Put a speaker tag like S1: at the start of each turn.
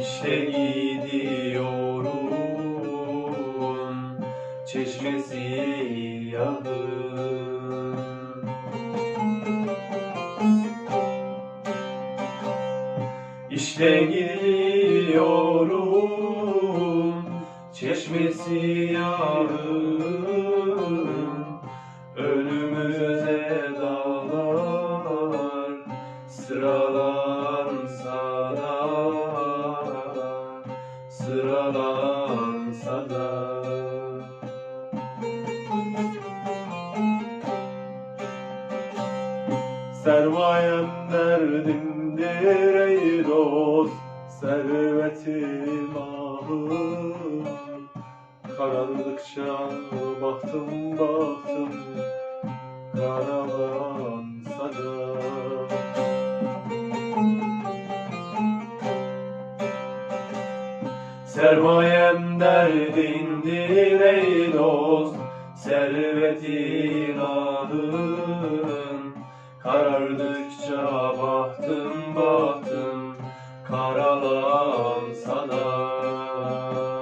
S1: İşte gidiyorum çeşmesi yakın İşte gidiyorum çeşmesi yakın Önümüze dağlar sıralansa sıralansa da Sermayem derdimdir ey dost Servetim ahım Karardıkça baktım baktım Karalansa Sermayem derdindir ey dost Servetin adın. Karardıkça bahtım bahtım Karalansa da